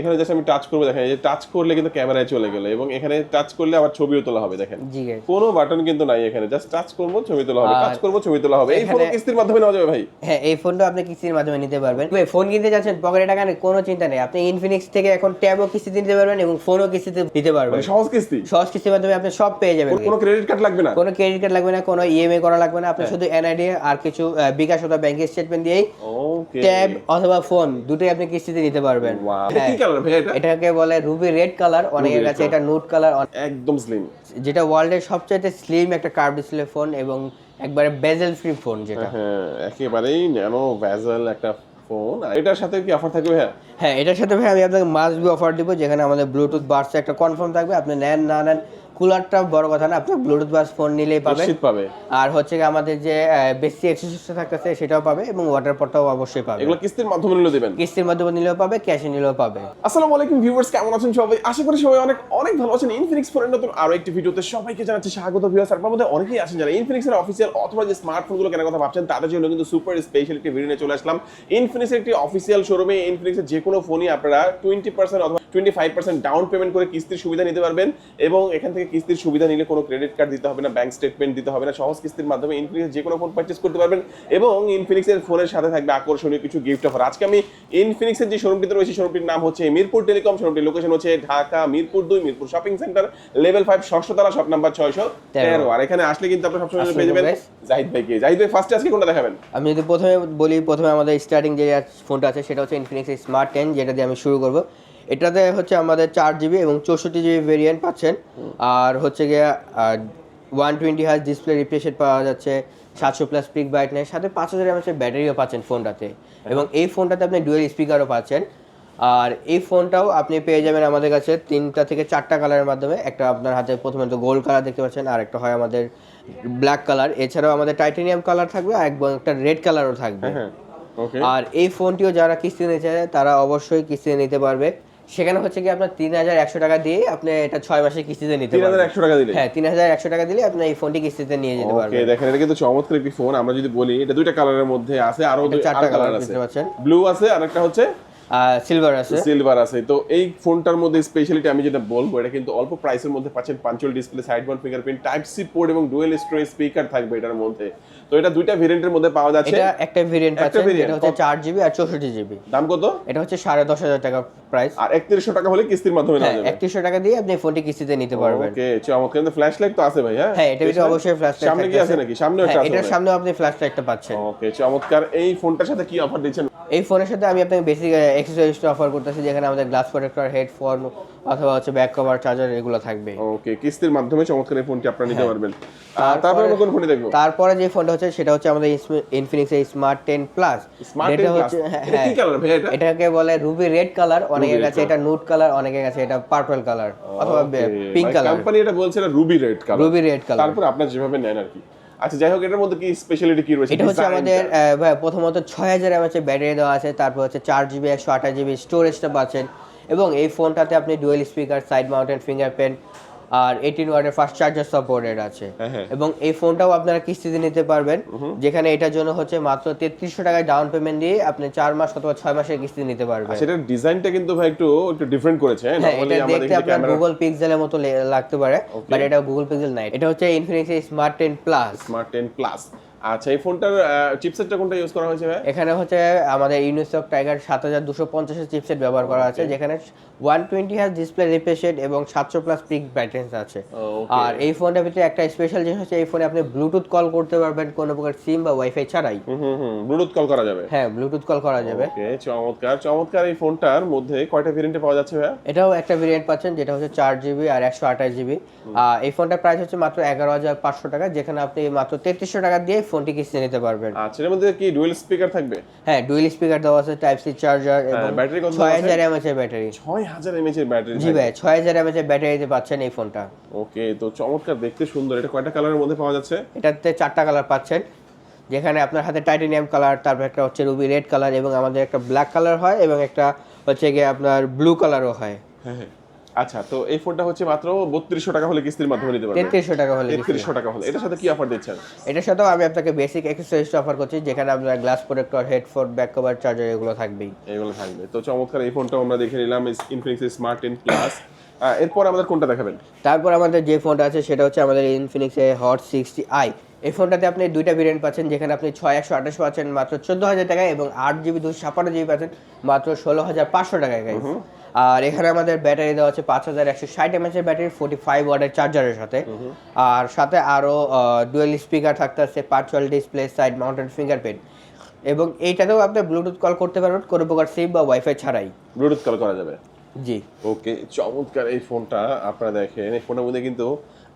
এখানে জাস্ট আমি টাচ করব দেখেন এই যে টাচ করলে কিন্তু ক্যামেরায় চলে গেল এবং এখানে টাচ করলে আবার ছবিও তোলা হবে দেখেন। কোনো বাটন কিন্তু নাই এখানে জাস্ট টাচ করব ছবি তোলা হবে টাচ করব ছবি তোলা হবে। এই ফোন কিস্তির মাধ্যমে নেওয়া যাবে ভাই। হ্যাঁ এই ফোনটা আপনি কিস্তির মাধ্যমে নিতে পারবেন। তবে ফোন কিনতে যাচ্ছেন পকেটে টাকা নেই কোনো চিন্তা নেই। আপনি ইনফিনিক্স থেকে এখন ট্যাবও কিস্তিতে নিতে পারবেন এবং ফোনও কিস্তিতে নিতে পারবেন। মানে সহজ কিস্তি? সহজ কিস্তির মাধ্যমে আপনি সব পেয়ে যাবেন। কোনো ক্রেডিট কার্ড লাগবে না? কোনো ক্রেডিট কার্ড লাগবে না কোনো ইএমআই করা লাগবে না। আপনি হ্যাঁ। শুধু এনআইডি আর কিছু বিকাশ অথবা ব্যাংকের স্টেটমেন্ট দিয়েই ট্যাব অথবা ফোন দুটোই আপনি কিস্তিতে নিতে পারবেন. হ্যাঁ। কালার ভাই এটা? এটাকে বলে রুবি রেড কালার অনেকের কাছে এটা নুট কালার একদম স্লিম যেটা ওয়ার্ল্ডের সবচেয়ে স্লিম একটা কার্ভ ডিসপ্লে ফোন এবং একবারে বেজেল ফ্রি ফোন যেটা। হ্যাঁ একেবারেই ন্যানো বেজেল একটা ফোন এটার সাথে কি অফার থাকবে হ্যাঁ হ্যাঁ এটার সাথে ভাই আমি আপনাকে মাস্ট বি অফার দিব যেখানে আমাদের ব্লুটুথ বাডস একটা কনফার্ম থাকবে। আপনি নেন না নেন কুলারটা বড় কথা না আপনি ব্লুটুথ বাডস ফোন নিলেই পাবেন। নিশ্চিত পাবে। আর হচ্ছে আমাদের যে বেশি এক্সেসরিজটা থাকতেছে সেটাও পাবে এবং ওয়াটার পটটাও অবশ্যই পাবে। এগুলো কিস্তির মাধ্যমে নিলে দিবেন। কিস্তির মাধ্যমে নিলেও পাবে ক্যাশে নিলেও পাবে। আসসালামু আলাইকুম ভিউয়ার্স কেমন আছেন সবাই? আশা করি সবাই অনেক অনেক ভালো আছেন। ইনফিনিক্স ফোনের নতুন আরও একটি ভিডিওতে সবাইকে জানাচ্ছি স্বাগত ভিউয়ার্স আপনার মধ্যে অনেকেই আছেন যারা ইনফিনিক্স এর অফিসিয়াল অথবা যে স্মার্টফোনগুলো কেনার কথা ভাবছেন তাদের জন্য কিন্তু সুপার স্পেশাল একটি ভিডিও নিয়ে চলে আসলাম। ইনফিনিক্স একটি অফিসিয়াল শোরুমে ইনফিনিক্সের যে কোনো ফোনই আপনারা টোয়েন্টি পার্সেন্ট অথবা twenty five percent down payment করে কিস্তির সুবিধা নিতে পারবেন এবং এখান থেকে কিস্তির সুবিধা নিলে কোনো ক্রেডিট কার্ড দিতে হবে না ব্যাংক স্টেটমেন্ট দিতে হবে না সহজ কিস্তির মাধ্যমে ইনফিনিক্স যে কোনো ফোন পারচেস করতে পারবেন এবং ইনফিনিক্স এর ফোনের সাথে থাকবে আকর্ষণীয় কিছু গিফট অফার আজকে আমি ইনফিনিক্স এর যে শোরুমটিতে রয়েছে শোরুমটির নাম হচ্ছে মিরপুর টেলিকম শোরুমটির লোকেশন হচ্ছে ঢাকা মিরপুর দুই Mirpur shopping centre level five ষষ্ঠতলা shop number ছয়শো তেরো। আর এখানে আসলে কিন্তু আপনার সবসময় পেয়ে যাবেন জাহিদ ভাইকে। জাহিদ ভাই ফার্স্টে আজকে কোনটা দেখাবেন? আমি যদি প্রথমে বলি প্রথমে আমাদের স্টার্টিং যে ফোনটা আছে সেটা হচ্ছে ইনফিনিক্স স্মার্ট টেন যেটা দিয়ে আমি শুরু করব। এটাতে হচ্ছে আমাদের চার জিবি এবং চৌষট্টি জিবি ভেরিয়েন্ট পাচ্ছেন। আর হচ্ছে গিয়ে ওয়ান টোয়েন্টি হাজ ডিসপ্লে রিফ্রেশেড পাওয়া যাচ্ছে সাতশো প্লাস পিক ব্রাইটনেস সাথে পাঁচ হাজার এমএচের ব্যাটারিও পাচ্ছেন ফোনটাতে এবং এই ফোনটাতে আপনি ডুয়েল স্পিকারও পাচ্ছেন। আর এই ফোনটাও আপনি পেয়ে যাবেন আমাদের কাছে তিনটা থেকে চারটা কালারের মাধ্যমে। একটা আপনার হাতে প্রথমে তো গোল্ড কালার দেখতে পাচ্ছেন আর একটা হয় আমাদের ব্ল্যাক কালার এছাড়াও আমাদের টাইটেনিয়াম কালার থাকবে আর একটা রেড কালারও থাকবে। হ্যাঁ আর এই ফোনটিও যারা কিস্তি নিতে চায় তারা অবশ্যই কিস্তি নিতে পারবে। সেখানে হচ্ছে কি আপনার তিন হাজার একশো টাকা দিয়ে আপনি এটা ছয় মাসের কিস্তিতে নিতে তিন হাজার একশো টাকা দিলে? হ্যাঁ তিন হাজার একশো টাকা দিলে আপনি এই ফোনটি কিস্তিতে নিয়ে যেতে ওকে পারবেন। দেখেন এটা কিন্তু চমৎকার একটি ফোন। আমরা যদি বলি এটা দুইটা কালারের মধ্যে আছে আরও চারটা কালার আছে দেখতে পাচ্ছেন। ব্লু আছে আর একটা হচ্ছে সিলভার আছে। সিলভার আছে। তো এই ফোনটার মধ্যে স্পেশালিটি আমি যেটা বলব এটা কিন্তু অল্প প্রাইসের মধ্যে পাচ্ছেন punch hole display side fingerprint type C port এবং ডুয়েল স্পিকার থাকবে এটার মধ্যে। তো এটা দুইটা ভেরিয়েন্টের মধ্যে পাওয়া যাচ্ছে। এটা একটা ভেরিয়েন্ট পাচ্ছেন এটা হচ্ছে আর দাম কত? এটা হচ্ছে সাড়ে দশ হাজার টাকা প্রাইস আর একত্রিশশো টাকা হলে কিস্তির মাধ্যমে নেওয়া হ্যাঁ যাবে। একত্রিশশো টাকা দিয়ে আপনি ফোনটি কিস্তিতে নিতে পারবেন। ওকে চমৎকার। কিন্তু ফ্ল্যাশ লাইট তো আছে ভাই হ্যাঁ? হ্যাঁ এটা ভিতরে অবশ্যই ফ্ল্যাশ সামনে কি আছে নাকি? সামনে একটা আছে এটার সামনেও আপনি ফ্ল্যাশ লাইটটা পাচ্ছেন। ওকে চমৎকার। এই ফোনটার সাথে কি অফার দিচ্ছেন? এই ফোনের সাথে আমি আপনাকে বেসিক অ্যাক্সেসরিজটা অফার করতেছি যেখানে আমাদের গ্লাস প্রোটেক্টর হেডফোন অথবা হচ্ছে ব্যাক কভার চার্জার এগুলো থাকবে। ওকে কিস্তির মাধ্যমে চমৎকার এই ফোনটি আপনারা নিতে হ্যাঁ। পারবেন। তারপরে আমরা কোন ফোনটি দেখব? তারপরে যে ফোনটা হচ্ছে সেটা হচ্ছে আমাদের ইনফিনিক্স এর স্মার্ট টেন প্লাস Smart 10 এটা হচ্ছে হ্যাঁ, কি color ভাই এটা? এটাকে বলে রুবি রেড কালার অনেকের কাছে এটা নুট কালার অনেকের কাছে এটা পার্পল কালার অথবা পিঙ্ক কালার কোম্পানি এটা বলছে না ruby red colour ruby red colour তারপর আপনার যেভাবে নেন আর কি। আচ্ছা যাই হোক এটার মধ্যে কি স্পেশালিটি কি রয়েছে? এটা হচ্ছে আমাদের প্রথমত ছয় হাজার এমএচের ব্যাটারি দেওয়া আছে তারপর হচ্ছে চার জিবি একশো আঠাশ জিবি স্টোরেজটা পাচ্ছেন। এবং এই ফোনটাতে আপনি dual speaker side mounted fingerprint আর এইটিন ওয়াটের ফাস্ট চার্জার সাপোর্টেড আছে। হ্যাঁ, হ্যাঁ। এবং এই ফোনটাও আপনারা কিস্তিতে নিতে পারবেন। যেখানে এটার জন্য হচ্ছে মাত্র তেত্রিশশো টাকায় ডাউন পেমেন্ট দিয়ে আপনি চার মাস অথবা ছয় মাসের কিস্তি নিতে পারবেন। সেটার ডিজাইনটা কিন্তু ভাই একটু একটু ডিফারেন্ট করেছে হ্যাঁ? নরমালি এটা আমরা দেখতে দেখি আপনার গুগল পিক্সেলের মতো লাগতে পারে বাট এটা গুগল পিক্সেল নাই। এটা হচ্ছে Infinix smart ten plus smart 10 plus আচ্ছা এই ফোনটার চিপসেটটা কোনটা ইউজ করা হয়েছে ভাই? এখানে হচ্ছে আমাদের ইউনিসক টাইগার সাত হাজার দুশো পঞ্চাশের চিপসেট ব্যবহার করা আছে যেখানে ওয়ান টোয়েন্টি হাজ ডিসপ্লে রিফ্রেশেড এবং সাতশো প্লাস পিক ব্রাইটনেস আছে। আর এই ফোনটার ভিতরে একটা স্পেশাল জিনিস হচ্ছে এই ফোনে আপনি ব্লুটুথ কল করতে পারবেন কোনো প্রকার সিম বা ওয়াইফাই ছাড়াই। হুম হুম হুম ব্লুটুথ কল করা যাবে? হ্যাঁ ব্লুটুথ কল করা যাবে। ওকে চমৎকার চমৎকার এই ফোনটার মধ্যে কয়টা ভেরিয়েন্টে পাওয়া যাচ্ছে ভাই এটাও একটা ভেরিয়েন্ট পাচ্ছেন যেটা হচ্ছে চার জিবি আর একশো আঠাশ জিবি এই ফোনটার প্রাইস হচ্ছে মাত্র এগারো হাজার পাঁচশো টাকা যেখানে আপনি মাত্র তেত্রিশশো টাকা দিয়ে ফোনটি কিস্তি নিতে পারবেন। আচ্ছা এর মধ্যে কি ডুয়েল স্পিকার থাকবে? হ্যাঁ ডুয়াল স্পিকার দেওয়া আছে টাইপ সি চার্জার এবং battery কত ছয় আছে? হাজার এমএচ এর ব্যাটারি। ছয় হাজার এমএচ এর ব্যাটারি জি ভাই ছয় হাজার এমএচ এর ব্যাটারিতে পাচ্ছেন এই ফোনটা। ওকে তো চমৎকার দেখতে সুন্দর। এটা কয়টা কালারের মধ্যে পাওয়া যাচ্ছে? এটাতে চারটা কালার পাচ্ছেন যেখানে আপনার হাতে টাইটেনিয়াম কালার তারপর একটা হচ্ছে রুবি রেড কালার এবং আমাদের একটা ব্ল্যাক কালার হয় এবং একটা হচ্ছে গিয়ে আপনার ব্লু কালারও হয়। হ্যাঁ হ্যাঁ। আচ্ছা তো এই ফোনটা হচ্ছে মাত্র বত্রিশশো টাকা হলে কিস্তির মাধ্যমে নিতে পারবেন তেত্রিশশো টাকা হলে কিস্তি। তেত্রিশশো টাকা হলে। এটার সাথে কি অফার দিচ্ছেন? এটার সাথেও আমি আপনাকে বেসিক এক্সেসরিজ অফার করছি যেখানে আপনার glass protector headphone back cover charger এগুলো থাকবেই। এগুলো থাকবে। তো চমৎকার এই ফোনটা আমরা দেখে নিলাম ইনফিনিক্স স্মার্ট টেন প্লাস এরপর আমাদের কোনটা দেখাবেন? তারপর আমাদের যে ফোনটা আছে সেটা হচ্ছে আমাদের ইনফিনিক্সের হট সিক্সটি আই এই ফোনটাতে আপনি দুইটা ভেরিয়েন্ট পাচ্ছেন যেখানে আপনি ছয় একশো আঠাশ পাচ্ছেন মাত্র চোদ্দ হাজার টাকায় এবং আট জিবি দুশো ছাপ্পান্ন জিবি পাচ্ছেন মাত্র ষোলো হাজার পাঁচশো টাকায় গাইজ আর এখানে আমাদের ব্যাটারি দেওয়া আছে পাঁচ হাজার একশো ষাট এমএচের ব্যাটারি ফোর্টি ফাইভ ওয়াটের চার্জারের সাথে। আর সাথে আরও ডুয়েল স্পিকার থাকতে আছে punch hole display side mounted fingerprint এবং এইটাতেও আপনি ব্লুটুথ কল করতে পারবেন কোনো প্রকার সিম বা ওয়াইফাই ছাড়াই। ব্লুটুথ কল করা যাবে? জি। ওকে চমৎকার এই ফোনটা আপনারা দেখেন। এই ফোনের মধ্যে কিন্তু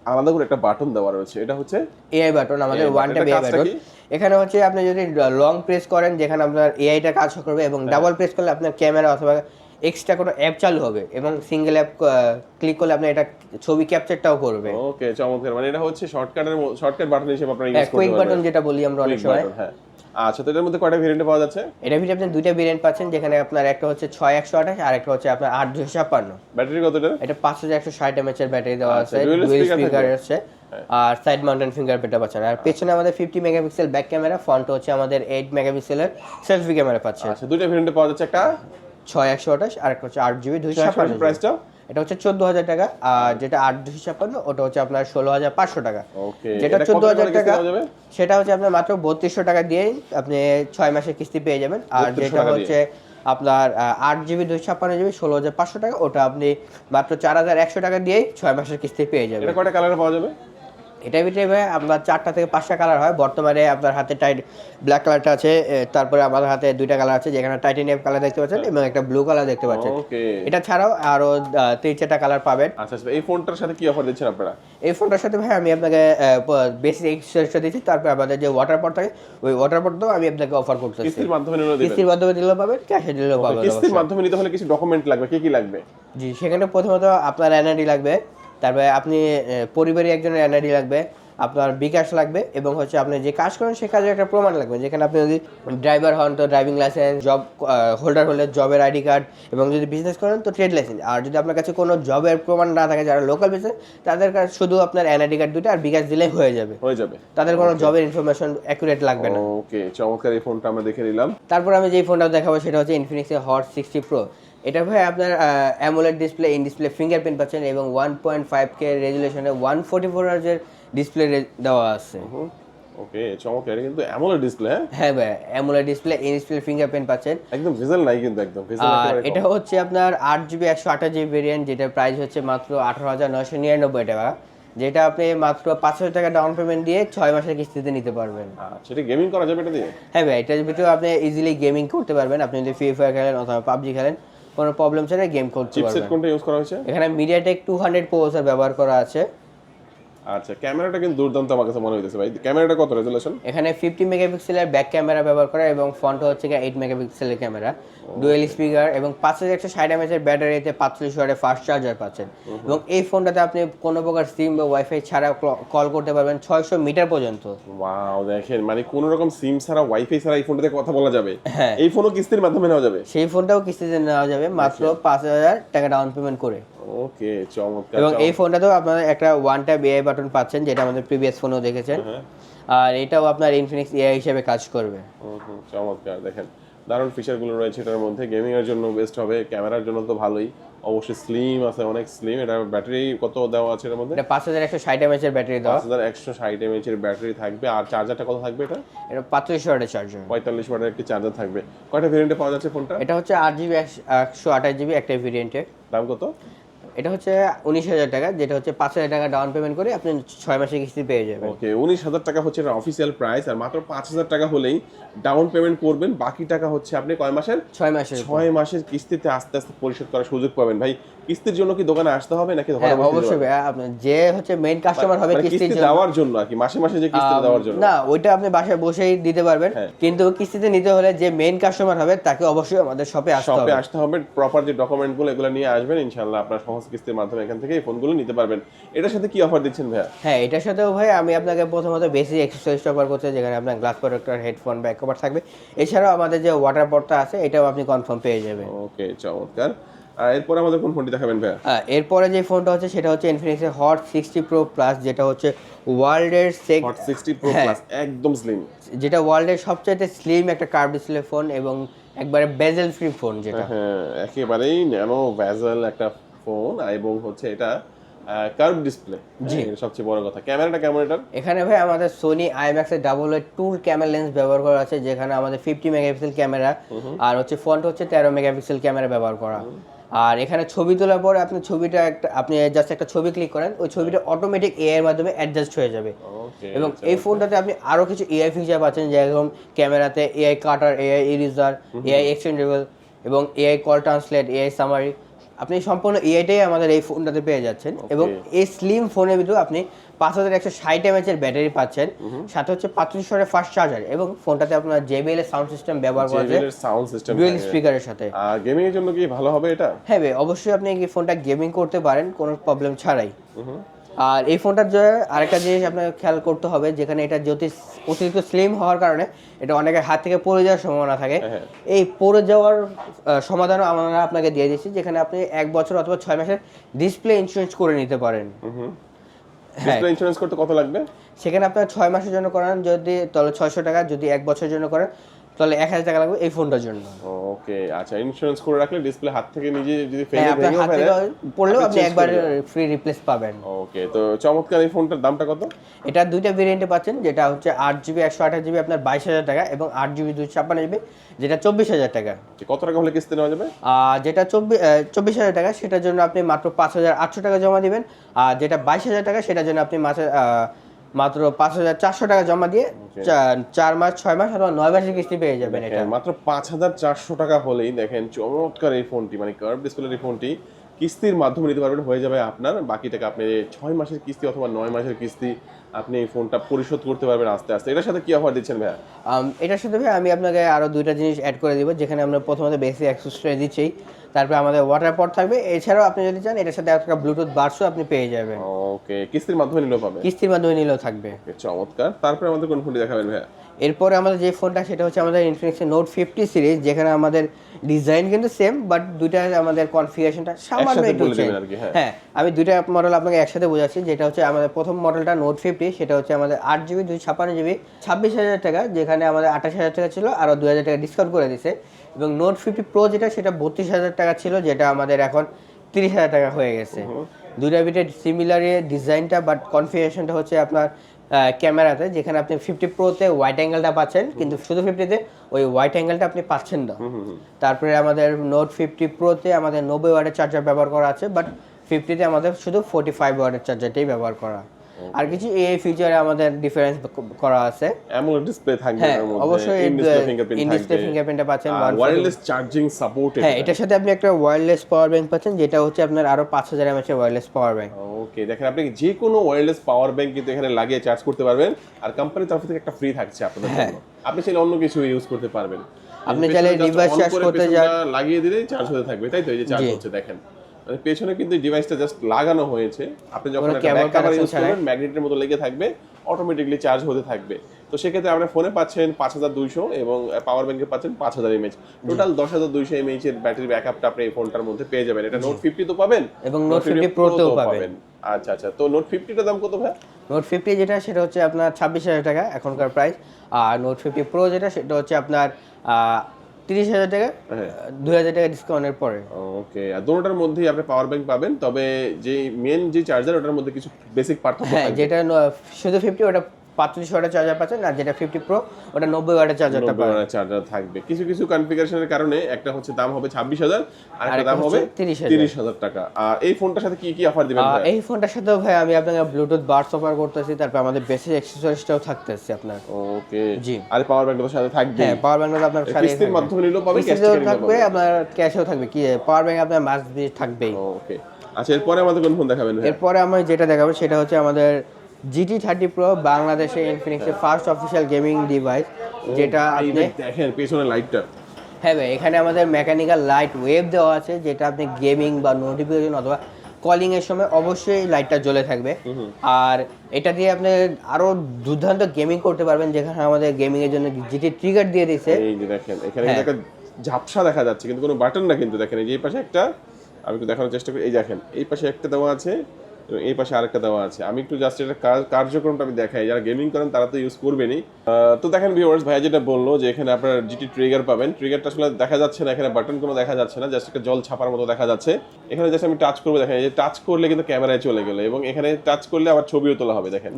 আলাদা করে একটা বাটন দেওয়া রয়েছে। এটা হচ্ছে এআই বাটন আমাদের ওয়ান ট্যাপ এআই বাটন এখানে হচ্ছে আপনি যদি লং প্রেস করেন যেখানে আপনার এআইটা কাজ করবে এবং হ্যাঁ। ডাবল প্রেস করলে আপনার ক্যামেরা অথবা এক্সট্রা কোনো অ্যাপ চালু হবে এবং সিঙ্গেল অ্যাপ ক্লিক করলে আপনি এটা ছবি ক্যাপচারটাও করবে। ওকে চমৎকার। মানে এটা হচ্ছে শর্টকাটের শর্টকাট বাটন হিসেবে আপনারা ইউজ করতে কুইক বাটন যেটা বলি আমরা অনেক সময়। হ্যাঁ। আচ্ছা তো এটার মধ্যে কয়টা ভেরিয়েন্ট পাওয়া যাচ্ছে? এটা ভিতরে আপনি দুইটা ভেরিয়েন্ট পাচ্ছেন যেখানে আপনার একটা হচ্ছে ছয় একশো আঠাশ আর একটা হচ্ছে আপনার আট দুশো ছাপ্পান্ন। ব্যাটারি কতটা এটা পাঁচ হাজার একশো ষাট এমএচ এর ব্যাটারি দেওয়া আচ্ছা, আছে ডুয়েল স্পিকার আছে আর সাইড মাউন্টেন ফিঙ্গারপ্রিন্টটা পাচ্ছেন। আর পেছনে আমাদের fifty megapixel back camera front হচ্ছে আমাদের এইট মেগাপিক্সেলের সেলফি ক্যামেরা পাচ্ছে। আচ্ছা দুইটা ভেরিয়েন্টে পাওয়া যাচ্ছে একটা? ছয় একশো আঠাশ আর একটা হচ্ছে আট জিবি দুইশো ছাপ্পান্ন প্রাইসটা এটা হচ্ছে চোদ্দ হাজার টাকা আর যেটা আট দুশো ছাপ্পান্ন ওটা হচ্ছে আপনার ষোলো হাজার পাঁচশো টাকা। যেটা চোদ্দ হাজার টাকা সেটা হচ্ছে আপনার মাত্র বত্রিশশো টাকা দিয়ে আপনি ছয় মাসের কিস্তি পেয়ে যাবেন আর যেটা হচ্ছে আপনার আট জিবি দুই ছাপ্পান্ন জিবি ষোলো হাজার পাঁচশো টাকা ওটা আপনি মাত্র চার হাজার একশো টাকা দিয়েই ছয় মাসের কিস্তি পেয়ে যাবেন। এটা কয়টা কালারে পাওয়া যাবে? এটার ভিতরে ভাই আপনার চারটা থেকে পাঁচটা কালার হয়। বর্তমানে আপনার হাতে টাইট ব্ল্যাক কালারটা আছে তারপরে আমাদের হাতে দুইটা কালার আছে যেখানে টাইটেনিয়াম কালার দেখতে পাচ্ছেন এবং একটা ব্লু কালার দেখতে পাচ্ছেন। এটা ছাড়াও আরও তিন চারটা কালার পাবেন। আচ্ছা আচ্ছা এই ফোনটার সাথে কি অফার দিচ্ছেন আপনারা? এই ফোনটার সাথে ভাই আমি আপনাকে বেসিক এক্সেসরিজটা দিচ্ছি তারপর আমাদের যে ওয়াটার পট থাকে ওই ওয়াটার পটটাও আমি আপনাকে অফার করতেছি। কিস্তির মাধ্যমে কিস্তির মাধ্যমে দিলেও পাবেন ক্যাশে দিলেও পাবেন কিস্তির মাধ্যমে নিতে হলে কিছু ডকুমেন্ট লাগবে কি কি লাগবে? জি সেখানে প্রথমত আপনার এনআইডি লাগবে। তারপরে আপনি আহ, পরিবারের একজনের এনআইডি লাগবে আপনার বিকাশ লাগবে এবং হচ্ছে আপনি যে কাজ করেন সে কাজের একটা প্রমাণ লাগবে। যেখানে আপনি যদি ড্রাইভার হন তো ড্রাইভিং লাইসেন্স জব হোল্ডার হলে জবের আইডি কার্ড এবং যদি বিজনেস করেন তো ট্রেড লাইসেন্স আর যদি আপনার কাছে কোনো জবের প্রমাণ না থাকে যারা লোকাল বিজনেস তাদের কাছে শুধু আপনার এনআইডি কার্ড দুটো আর বিকাশ দিলেই হয়ে যাবে। হয়ে যাবে। তাদের কোনো জবের ইনফরমেশন অ্যাকুরেট লাগবে না। ওকে চমৎকার এই ফোনটা আমরা দেখে নিলাম। তারপর আমি যেই ফোনটা দেখাবো সেটা হচ্ছে ইনফিনিক্সের হট সিক্সটি প্রো এটা ভাই আপনার AMOLED display in display fingerprint পাচ্ছেন এবং ওয়ান পয়েন্ট ফাইভ কে রেজুলেশনে ওয়ান ফোর্টি ফোর আওয়ার্সের ডিসপ্লে দেওয়া আছে। ওকে চমৎকার এটা কিন্তু এমন ডিসপ্লে হ্যাঁ? ভাই AMOLED display in display fingerprint পাচ্ছেন। একদম ভেজেল নাই কিন্তু একদম আর এটা হচ্ছে আপনার আট জিবি একশো আঠাশ জিবি ভেরিয়েন্ট যেটার প্রাইস হচ্ছে মাত্র আঠারো হাজার নয়শো নিরানব্বই টাকা যেটা আপনি মাত্র পাঁচ হাজার টাকা ডাউন পেমেন্ট দিয়ে ছয় মাসের কিস্তিতে নিতে পারবেন। আচ্ছা এটা গেমিং করা যাবে এটা দিয়ে? হ্যাঁ ভাই এটার ভিতরে আপনি ইজিলি গেমিং করতে পারবেন। আপনি যদি ফ্রি ফায়ার খেলেন অথবা পাবজি খেলেন কোনো প্রবলেম ছাড়া গেম খেলতে পারবেন। চিপসেট কোনটা ইউজ করা হয়েছে? এখানে মিডিয়াটেক টু হান্ড্রেড প্রসেসর ব্যবহার করা আছে। আচ্ছা ক্যামেরাটা কিন্তু দুর্দান্ত আমার কাছে মনে হইতেছে ভাই। ক্যামেরাটা কত রেজুলেশন এখানে ফিফটি মেগাপিক্সেলের ব্যাক ক্যামেরা ব্যবহার করা এবং ফ্রন্ট হচ্ছে এইট মেগাপিক্সেলের ক্যামেরা ডুয়েল স্পিকার এবং পাঁচ হাজার একশো ষাট এমএচের ব্যাটারিতে পাঁচচল্লিশ ওয়াটের ফাস্ট চার্জার পাচ্ছেন। এবং এই ফোনটাতে আপনি কোনো প্রকার সিম বা ওয়াইফাই ছাড়া কল করতে পারবেন ছয়শো মিটার পর্যন্ত। ওয়াও দেখেন মানে কোন রকম সিম ছাড়া ওয়াইফাই ছাড়া এই ফোনটাতে কথা বলা যাবে। হ্যাঁ। এই ফোনও কিস্তির মাধ্যমে নেওয়া যাবে। সেই ফোনটাও কিস্তিতে নেওয়া যাবে মাত্র পাঁচ হাজার টাকা ডাউন পেমেন্ট করে। ওকে চমৎকার এবং এই। ফোনটাতেও আপনারা একটা ওয়ান ট্যাপ এআই বাটন পাচ্ছেন যেটা আমাদের প্রিভিয়াস ফোনেও দেখেছেন। হ্যাঁ। আর এটাও আপনার ইনফিনিক্স এআই হিসেবে কাজ করবে। চমৎকার দেখেন। দারুণ ফিচারগুলো রয়েছে এটার মধ্যে। গেমিং এর জন্য বেস্ট হবে ক্যামেরার জন্য তো ভালোই। অবশ্যই স্লিম আছে অনেক স্লিম এটা ব্যাটারি কত দেওয়া আছে এর মধ্যে? এটা পাঁচ হাজার একশো ষাট এমএচ এর ব্যাটারি দেওয়া পাঁচ হাজার একশো ষাট এমএচ এর ব্যাটারি থাকবে। আর চার্জারটা কত থাকবে এটা? এটা পাঁচশো ওয়াটের চার্জার পঁয়তাল্লিশ ওয়াটের একটি চার্জার থাকবে। কয়টা ভেরিয়েন্টে পাওয়া যাচ্ছে ফোনটা? এটা হচ্ছে আট জিবি একশো আঠাশ জিবি একটা ভেরিয়েন্টের দাম কত? এটা হচ্ছে উনিশ হাজার টাকা যেটা হচ্ছে পাঁচ হাজার টাকা ডাউন পেমেন্ট করে আপনি ছয় মাসের কিস্তি পেয়ে যাবেন। ওকে উনিশ হাজার টাকা হচ্ছে এটা অফিসিয়াল প্রাইস আর মাত্র পাঁচ হাজার টাকা হলেই ডাউন পেমেন্ট করবেন বাকি টাকা হচ্ছে আপনি কয় মাসের? ছয় মাসের ছয় মাসের কিস্তিতে আস্তে আস্তে পরিশোধ করার সুযোগ পাবেন। ভাই কিস্তির জন্য কি দোকানে আসতে হবে নাকি হ্যাঁ অবশ্যই আপনার যে হচ্ছে মেইন কাস্টমার হবে মানে কিস্তি দেওয়ার জন্য আর কি মাসে মাসে যে কিস্তি দেওয়ার জন্য। না ওইটা আপনি বাসায় বসেই দিতে পারবেন। হ্যাঁ। কিন্তু কিস্তিতে নিতে হলে যে মেইন কাস্টমার হবে তাকে অবশ্যই আমাদের শপে আসতে শপে হবে। আসতে হবে প্রপার যে ডকুমেন্টগুলো এগুলো নিয়ে আসবেন ইনশাল্লাহ আপনার সহজ কিস্তির মাধ্যমে এখান থেকে এই ফোনগুলো নিতে পারবেন। এটার সাথে কি অফার দিচ্ছেন ভাইয়া? হ্যাঁ এটার সাথেও ভাই আমি আপনাকে প্রথমত বেসিক এক্সারসাইজ কভার করতে যেখানে আপনার glass protector headphone back cover থাকবে। এছাড়াও আমাদের যে ওয়াটার পটটা আছে এটাও আপনি কনফার্ম পেয়ে যাবেন। ওকে চমৎকার। আর এরপরে আমাদের কোন ফোনটি দেখাবেন ভাইয়া? হ্যাঁ, এরপরে যে ফোনটা হচ্ছে সেটা হচ্ছে ইনফিনিক্সের হট সিক্সটি প্রো প্লাস যেটা হচ্ছে ওয়ার্ল্ডের হট সিক্সটি প্রো। প্লাস একদম স্লিম যেটা ওয়ার্ল্ডের সবচাইতে স্লিম একটা কার্ভ ডিসপ্লে ফোন এবং একবারে বেজেল ফ্রি ফোন যেটা। হ্যাঁ একেবারেই ন্যানো ভ্যাজেল একটা ফোন এবং হচ্ছে এটা কার্ভ ডিসপ্লে জি। সবচেয়ে বড় কথা। ক্যামেরাটা কেমন এটার? এখানে ভাই আমাদের সোনি আইম্যাক্সের ডাবল ওয়েট টুল ক্যামেরা লেন্স ব্যবহার করা আছে যেখানে আমাদের ফিফটি মেগাপিক্সেল ক্যামেরা আর হচ্ছে ফ্রন্ট হচ্ছে তেরো মেগাপিক্সেল ক্যামেরা ব্যবহার করা। আর এখানে ছবি তোলার পরে আপনি ছবিটা একটা আপনি জাস্ট একটা ছবি ক্লিক করেন ওই ছবিটা অটোমেটিক এআই এর মাধ্যমে অ্যাডজাস্ট হয়ে যাবে। এবং এই ফোনটাতে আপনি আরও কিছু এআই ফিচার পাচ্ছেন যেরকম ক্যামেরাতে AI cutter AI eraser AI exchangeable এবং AI call translate AI summary আপনি সম্পূর্ণ এআইটাই আমাদের এই ফোনটাতে পেয়ে যাচ্ছেন এবং এই স্লিম ফোনের ভিতরে আপনি পাঁচ হাজার একশো ষাট এমএচের ব্যাটারি পাচ্ছেন। সাথে হচ্ছে পাঁচত্রিশ ওয়াটের ফাস্ট চার্জার এবং ফোনটাতে আপনার জেবিএল এর সাউন্ড সিস্টেম ব্যবহার করা যায় সাউন্ড সিস্টেম ডুয়েল স্পিকারের সাথে। গেমিং এর জন্য কি ভালো হবে এটা? হ্যাঁ অবশ্যই আপনি এই ফোনটা গেমিং করতে পারেন কোনো প্রবলেম ছাড়াই। আর এই ফোনটার যে আরেকটা জিনিস আপনাকে খেয়াল করতে হবে যেখানে এটা যদি অতিরিক্ত স্লিম হওয়ার কারণে এটা অনেকের হাত থেকে পড়ে যাওয়ার সম্ভাবনা থাকে। হ্যাঁ। এই পড়ে যাওয়ার সমাধানও আমরা আপনাকে দিয়ে দিচ্ছি যেখানে আপনি এক বছর অথবা ছয় মাসের ডিসপ্লে ইন্স্যুরেন্স করে নিতে পারেন। হ্যাঁ। ডিসপ্লে ইন্স্যুরেন্স করতে কত লাগবে? সেখানে আপনার ছয় মাসের জন্য করেন যদি তাহলে ছয়শো টাকা যদি এক বছরের জন্য করেন তাহলে এক হাজার টাকা লাগবে এই ফোনটার জন্য। ওকে আচ্ছা ইন্স্যুরেন্স করে রাখলে ডিসপ্লে হাত থেকে নিজে যদি হ্যাঁ ফেলে হাত ফেলে থেকে পড়লেও আপনি একবার ফ্রি রিপ্লেস পাবেন। ওকে তো চমৎকার এই ফোনটার দামটা কত? এটা দুইটা ভেরিয়েন্টে পাচ্ছেন যেটা হচ্ছে আট জিবি একশো আঠাশ জিবি আপনার বাইশ হাজার টাকা এবং আট জিবি দুশো ছাপ্পান্ন জিবি যেটা চব্বিশ হাজার টাকা। কত টাকা হলে কিস্তি নেওয়া যাবে? আর যেটা চব্বিশ চব্বিশ হাজার টাকা সেটার জন্য আপনি মাত্র পাঁচ হাজার আটশো টাকা জমা দিবেন আর যেটা বাইশ হাজার টাকা সেটার জন্য আপনি মাসে মাত্র পাঁচ হাজার চারশো টাকা জমা দিয়ে চার মাস ছয় মাস অথবা নয় মাসের কিস্তি পেয়ে যাবেন এটা। মাত্র পাঁচ হাজার চারশো টাকা হলেই দেখেন চমৎকার এই ফোনটি মানে কার্ভ ডিসপ্লের এই ফোনটি কিস্তির মাধ্যমে নিতে পারবেন হয়ে যাবে আপনার বাকি টাকা আপনি ছয় মাসের কিস্তি অথবা নয় মাসের কিস্তি আপনি এই ফোনটা পরিশোধ করতে পারবেন আস্তে আস্তে। এটার সাথে কি অফার দিচ্ছেন ভাইয়া? এটার সাথে ভাই আমি আপনাকে আরও দুইটা জিনিস অ্যাড করে দিব যেখানে আমরা প্রথমত বেসিক অ্যাক্সেসটা দিচ্ছি তারপরে আমাদের ওয়াটার পট থাকবে। এছাড়াও আপনি যদি চান এটার সাথে একটা ব্লুটুথ বার্সও আপনি পেয়ে যাবেন। ওকে কিস্তির মাধ্যমে নিলেও পাবে কিস্তির মাধ্যমে নিলেও থাকবে। চমৎকার। তারপরে আমাদের কোন ফোনটি দেখাবেন ভাইয়া? এরপরে আমাদের যে ফোনটা সেটা হচ্ছে আমাদের ইনফিনিক্সের নোট ফিফটি সিরিজ যেখানে আমাদের ডিজাইন কিন্তু সেম বাট দুইটা আমাদের কনফিগারেশনটা সামান্য একটু হ্যাঁ। হ্যাঁ আমি দুইটা মডেল আপনাকে একসাথে বোঝাচ্ছি যেটা হচ্ছে আমাদের প্রথম মডেলটা নোট ফিফটি সেটা হচ্ছে আমাদের আট জিবি দুই ছাপ্পান্ন জিবি ছাব্বিশ হাজার টাকা যেখানে আমাদের আঠাশ হাজার টাকা ছিল আরও দু হাজার টাকা ডিসকাউন্ট করে দিছে। এবং নোট ফিফটি প্রো যেটা সেটা বত্রিশ হাজার টাকা ছিল যেটা আমাদের এখন তিরিশ হাজার টাকা হয়ে গেছে। দুইটা ভিতরে সিমিলার ডিজাইনটা বাট কনফিগারেশনটা হচ্ছে আপনার ক্যামেরাতে যেখানে আপনি ফিফটি প্রোতে হোয়াইট অ্যাঙ্গেলটা পাচ্ছেন কিন্তু শুধু ফিফটিতে ওই হোয়াইট অ্যাঙ্গেলটা আপনি পাচ্ছেন না। তারপরে আমাদের নোট ফিফটি প্রোতে আমাদের নব্বই ওয়ার্ডের চার্জার ব্যবহার করা আছে বাট ফিফটিতে আমাদের শুধু ফোর্টি ফাইভ ওয়ার্ডের চার্জারটাই ব্যবহার করা। আর কিছু এই ফিচারে আমাদের ডিফারেন্স করা আছে। অ্যামোলেড ডিসপ্লে থাকবে হ্যাঁ এর মধ্যে অবশ্যই ইন ডিসপ্লে ফিঙ্গারপ্রিন্ট ফিঙ্গারপ্রিন্টটা পাচ্ছেন ওয়্যারলেস চার্জিং সাপোর্ট হ্যাঁ এটার সাথে আপনি একটা ওয়্যারলেস পাওয়ার ব্যাংক পাচ্ছেন যেটা হচ্ছে আপনার আরও পাঁচ হাজার এমএচের ওয়্যারলেস পাওয়ার ব্যাংক ওকে দেখেন আপনি যে কোনো ওয়্যারলেস পাওয়ার ব্যাংক কিন্তু এখানে লাগিয়ে চার্জ করতে পারবেন আর কোম্পানির তরফ থেকে একটা ফ্রি থাকছে আপনাদের জন্য। আপনি চাইলে অন্য কিছু ইউজ করতে পারবেন। হ্যাঁ। আপনি চাইলে charge করে করতে যান। লাগিয়ে দিলেই চার্জ হতে থাকবে তাই তো? এই যে চার্জ হচ্ছে দেখেন। মানে পেছনে কিন্তু ডিভাইসটা জাস্ট লাগানো হয়েছে। আপনি যখন ব্যাক কভার ইউজ। করবেন ম্যাগনেটের মতো লেগে থাকবে অটোমেটিকলি চার্জ হতে থাকবে। তো সেক্ষেত্রে আপনার ফোনে পাচ্ছেন পাঁচ হাজার দুইশো এবং পাওয়ার ব্যাংকে পাচ্ছেন পাঁচ হাজার এমএচ টোটাল দশ হাজার দুইশো এমএইচ এর ব্যাটারি ব্যাকআপটা আপনি এই ফোনটার মধ্যে পেয়ে যাবেন। এটা নোট ফিফটি তো পাবেন? এবং Note 50 Pro তেও পাবেন। আচ্ছা আচ্ছা। তো নোট ফিফটিটার দাম কত ভাই? নোট ফিফটি যেটা সেটা হচ্ছে আপনার ছাব্বিশ হাজার টাকা এখনকার প্রাইস আর নোট ফিফটি প্রো যেটা সেটা হচ্ছে আপনার তিরিশ হাজার টাকা হ্যাঁ। দুই হাজার টাকা ডিসকাউন্টের পরে ওকে আর দুটোটার মধ্যেই আপনি পাওয়ার ব্যাংক পাবেন তবে যে মেন যে চার্জার ওটার মধ্যে কিছু বেসিক পার্থক্য হ্যাঁ যেটা শুধু ফিফটি ওটা পাঁচচল্লিশ ওয়াটের চার্জার পাচ্ছেন আর যেটা ফিফটি প্রো ওটা নব্বই ওয়াটের চার্জারটা পাবেন। চার্জার থাকবে। কিছু কিছু কনফিগারেশনের কারণে একটা হচ্ছে দাম হবে ছাব্বিশ হাজার আর একটা দাম হবে হচ্ছে 30,000 তিরিশ হাজার টাকা। আর এই ফোনটার সাথে কি কি অফার দিবেন এই ফোনটার সাথেও ভাই আমি আপনাকে ব্লুটুথ বার্স অফার করতেছি তারপর আমাদের বেসিক অ্যাক্সেসরিজটাও থাকতেছে আপনার। ওকে। জি। আর পাওয়ার ব্যাংক তো সাথে থাকবে? হ্যাঁ পাওয়ার ব্যাংক আপনার সাথেই কিস্তির। মাধ্যমে নিলেও পাবে ক্যাশ থাকবে আপনার ক্যাশেও থাকবে। কি পাওয়ার ব্যাংক আপনার মাস্ট বি থাকবেই। ওকে। আচ্ছা এরপরে আমাদের কোন ফোন দেখাবেন এরপরে আমি যেটা দেখাবো সেটা হচ্ছে আমাদের জিটি থার্টি প্রো বাংলাদেশে ইনফিনিক্সের ফার্স্ট অফিসিয়াল গেমিং ডিভাইস যেটা আপনি দেখেন পেছনে লাইটটা হ্যাঁ ভাই এখানে আমাদের মেকানিক্যাল লাইট ওয়েভ দেওয়া আছে যেটা আপনি গেমিং বা নোটিফিকেশন অথবা কলিং এর সময় অবশ্যই লাইটটা জ্বলে থাকবে। আর এটা দিয়ে আপনি আরও দুর্দান্ত গেমিং করতে পারবেন যেখানে আমাদের গেমিং এর জন্য জিটি ট্রিগার দিয়ে দিয়েছে। এই যে দেখেন এখানে হ্যাঁ। একটা ঝাপসা দেখা যাচ্ছে কিন্তু কোনো বাটন না কিন্তু দেখেন এই যে এই পাশে একটা আমি একটু দেখানোর চেষ্টা করি এই দেখেন এই পাশে একটা দেওয়া আছে এবং এই পাশে আরেকটা দেওয়া আছে। আমি একটু জাস্ট এটা কার্যক্রমটা আমি দেখাই। যারা গেমিং করেন তারা তো ইউজ করবেনই। তো দেখেন ভিউয়ার্স ভাইয়া যেটা বলল যে এখানে আপনার জিটি ট্রিগার পাবেন। ট্রিগারটা আসলে দেখা যাচ্ছে না এখানে বাটন কোনো দেখা যাচ্ছে না জাস্ট একটা জল ছাপার মতো দেখা যাচ্ছে। এখানে জাস্ট আমি টাচ করব দেখেন এই যে টাচ করলে কিন্তু ক্যামেরায় চলে গেলো এবং এখানে টাচ করলে আবার ছবিও তোলা হবে দেখেন।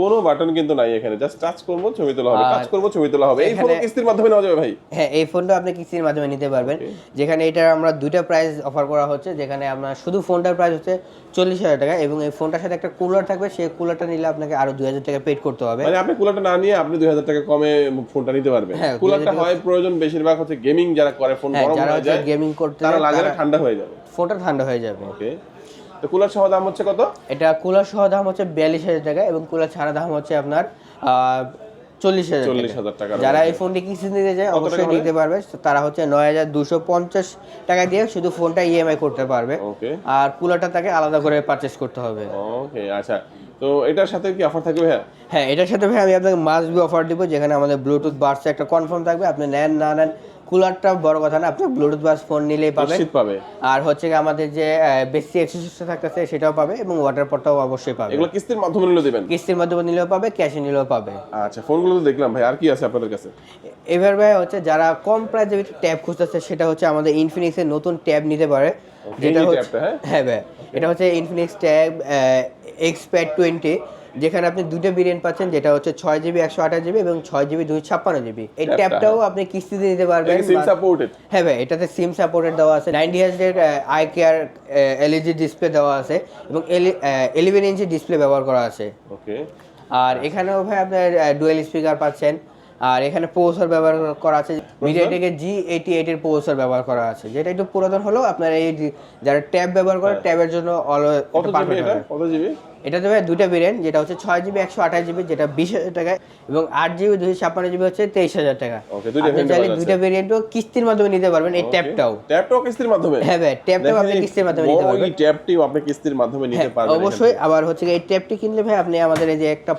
কোনো বাটন কিন্তু নাই এখানে। জাস্ট টাচ করব ছবি তোলা হবে। টাচ করব ছবি তোলা হবে। এই ফোন কিস্তির মাধ্যমে নেওয়া যাবে ভাই। হ্যাঁ এই ফোনটা আপনি কিস্তির মাধ্যমে নিতে পারবেন। যেখানে এটার আমরা দুইটা প্রাইস অফার করা হচ্ছে যেখানে আপনার শুধু ফোনটার প্রাইস হচ্ছে চল্লিশ হাজার টাকা এবং এই ফোনটার সাথে একটা কুলার থাকবে সেই কুলারটা নিলে আপনাকে আরও দুই হাজার টাকা পেড করতে হবে। মানে আপনি কুলারটা না নিয়ে আপনি দুই হাজার টাকা কমে ফোনটা নিতে পারবেন। হ্যাঁ, কুলারটা 2000 হয় প্রয়োজন বেশিরভাগ হচ্ছে গেমিং যারা করে ফোন হ্যাঁ গরম হয়ে যায় গেমিং করতে তারা লাগালে ঠান্ডা হয়ে যাবে। ফোনটা ঠান্ডা হয়ে যাবে। ওকে তো কুলার সহ দাম হচ্ছে কত? এটা কুলার সহ দাম হচ্ছে বিয়াল্লিশ হাজার টাকা এবং কুলার ছাড়া দাম হচ্ছে আপনার চল্লিশ হাজার চল্লিশ হাজার টাকা যারা এই ফোনটি কিস্তি নিতে যায় অবশ্যই নিতে পারবে। তারা হচ্ছে নয় হাজার দুশো পঞ্চাশ টাকা দিয়ে শুধু ফোনটা ইএমআই করতে পারবে। ওকে আর কুলারটা তাকে আলাদা করে পারচেস করতে হবে। ওকে আচ্ছা। তো এটার সাথে কি অফার থাকবে হ্যাঁ হ্যাঁ এটার সাথে ভাই আমি আপনাকে মাস্ট বি অফার দিব যেখানে আমাদের ব্লুটুথ বার্স একটা কনফার্ম থাকবে। আপনি নেন না নেন কুলারটা বড় কথা না আপনি ব্লুটুথ বার্স ফোন নিলেই পাবেন। পাবে। আর হচ্ছে আমাদের যে বেসিক অ্যাক্সেসরিজটা থাকতেছে সেটাও পাবে এবং ওয়াটার পটটাও অবশ্যই পাবে। এগুলো কিস্তির মাধ্যমে নিলে দিবেন? কিস্তির মাধ্যমে নিলেও পাবে ক্যাশে নিলেও পাবে। আচ্ছা ফোনগুলো তো দেখলাম ভাই আর কি আছে আপনাদের কাছে? এবার ভাই হচ্ছে যারা কম প্রাইসে ট্যাব খুঁজতেছে সেটা হচ্ছে আমাদের ইনফিনিক্সের নতুন ট্যাব নিতে পারে। যেটা হচ্ছে হ্যাঁ? হ্যাঁ ভাই এটা হচ্ছে ইনফিনিক্স ট্যাব এক্সপ্যাড টোয়েন্টি যেখানে আপনি দুটো ভেরিয়েন্ট পাচ্ছেন যেটা হচ্ছে ছয় জিবি একশো আঠাশ জিবি এবং ছয় জিবি দুই ছাপ্পান্ন জিবি এই ট্যাপটাও ট্যাবটাও আপনি কিস্তিতে নিতে পারবেন সিম বা- সাপোর্টেড হ্যাঁ ভাই এটাতে সিম সাপোর্টেড দেওয়া আছে। নাইনটি হাজারের আই কেয়ার এলইডি ডিসপ্লে দেওয়া আছে এবং এলিভেন ইঞ্চি ডিসপ্লে ব্যবহার করা আছে। ওকে আর এখানেও ভাই আপনার ডুয়েল স্পিকার পাচ্ছেন। আর এখানে প্রসেসর ব্যবহার করা আছে। মিডিয়াটেকের জি এইটি এইটের প্রসেসর ব্যবহার করা আছে। যেটা একটু পুরাতন হলেও আপনার এই যারা ট্যাব ব্যবহার করে ট্যাবের জন্য। কত জিবি এটা? এটাতে ভাই দুটা ভেরিয়েন্ট যেটা হচ্ছে ছয় জিবি একশো আঠাশ জিবি যেটা বিশ হাজার টাকা এবং আট জিবি দুশো ছাপ্পান্ন জিবি হচ্ছে তেইশ হাজার টাকা। আপনি চাইলে দুইটা ভেরিয়েন্টও কিস্তির মাধ্যমে নিতে পারবেন এই ট্যাবটাও ট্যাবটাও কিস্তির মাধ্যমে? হ্যাঁ ভাই ট্যাবটাও আপনি কিস্তির মাধ্যমে নিতে পারবেন। ট্যাবটিও আপনি কিস্তির মাধ্যমে নিতে পারবেন অবশ্যই। আবার হচ্ছে এই ট্যাবটি কিনলে ভাই আপনি আমাদের এই যে একটা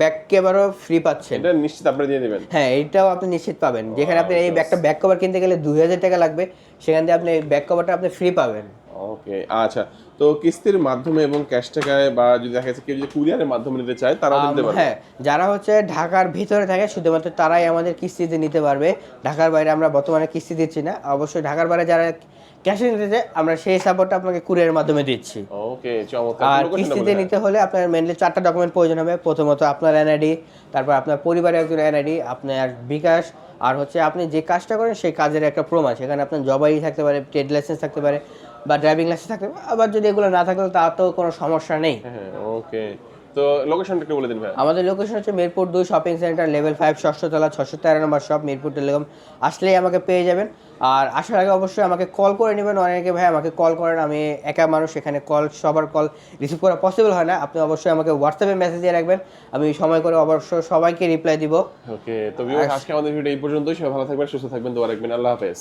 ব্যাক কভারও ফ্রি পাচ্ছেন। এটা নিশ্চিত আপনি দিয়ে দিবেন। হ্যাঁ এইটাও আপনি নিশ্চিত পাবেন। যেখানে আপনি এই ব্যাগটা ব্যাক কভার কিনতে গেলে দুই হাজার টাকা লাগবে সেখান থেকে আপনি ব্যাক কভারটা আপনি ফ্রি পাবেন। ওকে আচ্ছা। তো কিস্তির মাধ্যমে এবং ক্যাশ টাকায় বা যদি দেখা যাচ্ছে কেউ যদি কুরিয়ারের মাধ্যমে নিতে চায় আম, নিতে পারবে। হ্যাঁ যারা হচ্ছে ঢাকার ভিতরে থাকে শুধুমাত্র তারাই আমাদের কিস্তিতে নিতে পারবে। ঢাকার বাইরে আমরা বর্তমানে কিস্তি দিচ্ছি না। অবশ্যই ঢাকার বাইরে যারা ক্যাশে নিতে চায় আমরা সেই সাপোর্টটা আপনাকে কুরিয়ারের মাধ্যমে দিচ্ছি। ওকে চমৎকার। আর কিস্তিতে নিতে হলে আপনার মেনলি চারটা ডকুমেন্ট প্রয়োজন হবে। প্রথমত আপনার এনআইডি তারপর আপনার পরিবারের একজন এনআইডি আপনার বিকাশ আর হচ্ছে আপনি যে কাজটা করেন সেই কাজের একটা প্রমাণ সেখানে আপনার জব আইডি থাকতে পারে ট্রেড লাইসেন্স থাকতে পারে বা ড্রাইভিং লাইসেন্স থাকতে পারে আবার যদি এগুলো না থাকলে তা তো কোনো সমস্যা নেই। হ্যাঁ ওকে তো লোকেশনটা একটু বলে দিন ভাই আমাদের লোকেশন হচ্ছে মিরপুর দুই শপিং সেন্টার লেভেল ফাইভ ষষ্ঠতলা ছশো তেরো নম্বর শপ মিরপুর টেলিকম। আসলেই আমাকে পেয়ে যাবেন। আর আসার আগে অবশ্যই আমাকে কল করে নেবেন। অনেকে ভাই আমাকে কল করেন আমি একা মানুষ এখানে কল সবার কল রিসিভ করা পসিবল হয় না। আপনি অবশ্যই আমাকে হোয়াটসঅ্যাপে মেসেজ দিয়ে রাখবেন। আমি সময় করে অবশ্যই সবাইকে রিপ্লাই দিব। ওকে তো আজকে আমাদের ভিডিও এই পর্যন্তই। সবাই ভালো থাকবেন সুস্থ থাকবেন দোয়া রাখবেন। আল্লাহ হাফেজ।